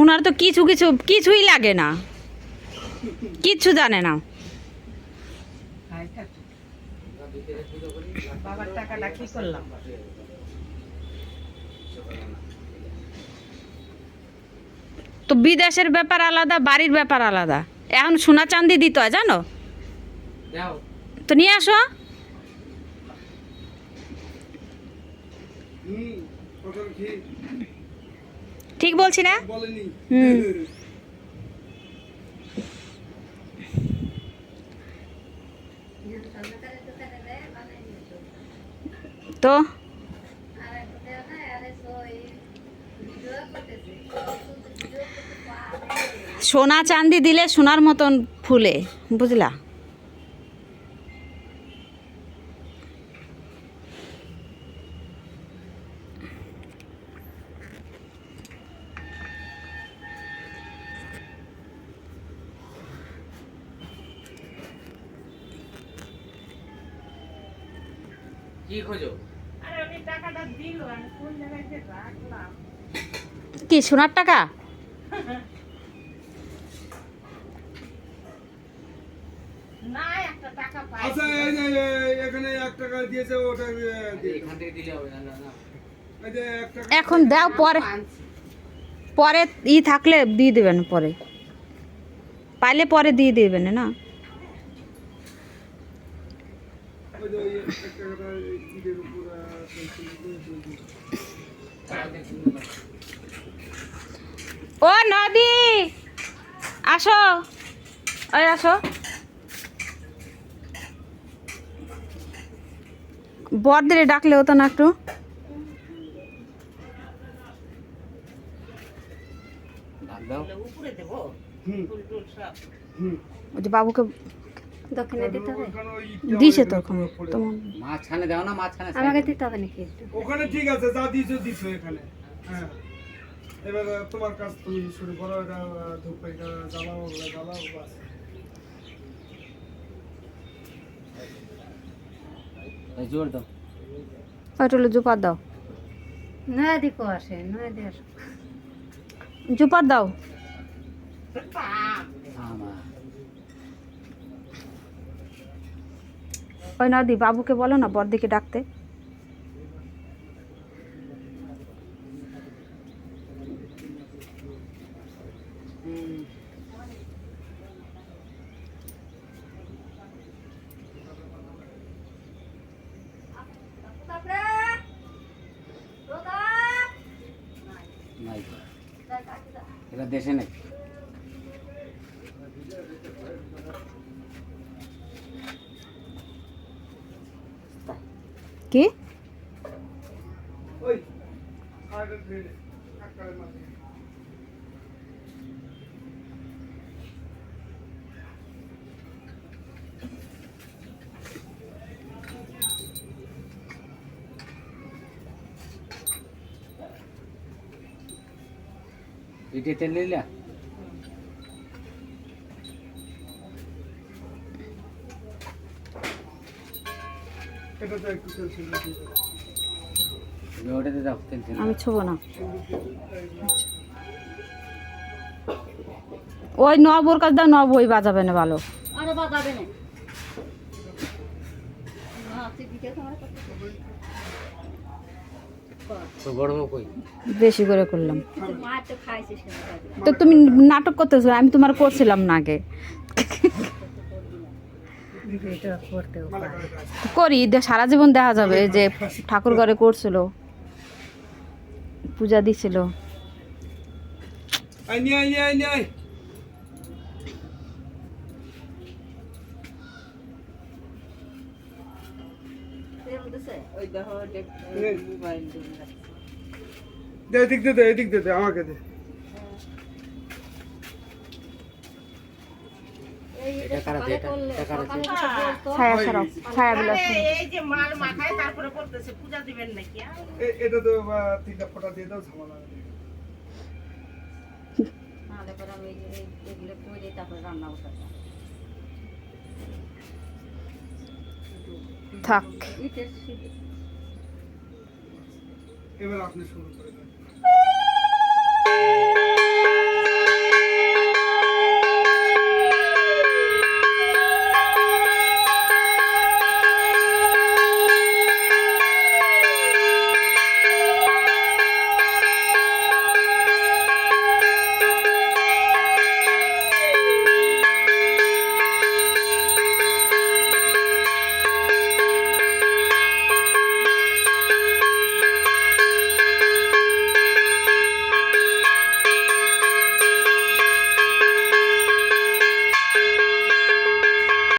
ওনার তো কিছু কিছু কিছুই লাগে না। কিচ্ছু জানে না। বাবার টাকাটা কি করলাম? তো বিদেশের ব্যাপার আলাদা বাড়ির ব্যাপার আলাদা। এখন সোনা চান্দি দিত হয় জানো তো নিয়ে আসো। হুম ঠিক বলছি না? হুম। তো? সোনা চান্দি দিলে সোনার মতন ফুলে বুঝলা? কি খোঁজো? আরে উনি টাকাটা দিল আমি কোন জায়গায় যে রাখলাম? কি সোনার টাকা? না একটা টাকা পাই আচ্ছা এই যে এখানে এক টাকা দিয়েছে ওটা এ, দিয়ে দাও। এখান থেকে দিলে হবে না না না। এই যে এক টাকা এখন দাও পরে। পরে ই থাকলে দিয়ে দেবেন পরে। পাইলে পরে দিয়ে দেবেন না? ও নদী! আসো। ওই আসো। বরদের ডাকলে হতো না একটু। ভাগ দাও। উপরে দেবো। হুম ফুল টুল সব হুম। ওই যে বাবুকে দক্ষিণে দিতে হবে? দিছে তোমার মাঝখানে দাও না মাঝখানে আমাকে দিতে হবে নাকি ওখানে ঠিক আছে যা দিয়েছ দিছো এখানে। হ্যাঁ। এবার তোমার কাজ তুমি শুরু করো এটা ধূপ এটা জ্বালাও জ্বালাও বাস। জোর দাও। হলো দাও। নয়া দিকও আসে নয়া দিয়ে আসো। জুপার দাও। আমার। ওই নদী বাবুকে বলো না বরদিকে ডাকতে। নাই। এটা দেশে নেই। কি ওই আগে ধরে নে, কাকার মাথায়। ইটে তেল নিলা এটা তো একটু পেন্সিল দিয়ে দিও। তুমি ওটাতে দাও তেল তেল আমি ছোবো না। ওই নবর কাজ দাও নব ওই বাজাবে না ভালো। আরে বাজাবে না। তো গরম কই? বেশি করে করলাম। তো তুমি নাটক করতেছো আমি তোমার করছিলাম না আগে। করি সারা জীবন দেখা যাবে যে ঠাকুর ঘরে করছিল পূজা দিছিল। দে এদিক দে দে এদিক দে দে আমাকে দে এটা কারা দে এটা এটা কারা দে ছায়া সরাও ছায়া বিলাস। এই যে মাল মাখায় তারপরে বলতেছে পূজা দিবেন নাকি? আর এটা তো তিনটা ফোঁটা দিয়ে দাও ঝামেলা পরে আমি এই- এই- এগুলো করে তারপরে রান্না বসাবো। থাক। এবার আপনি শুরু করে দেন।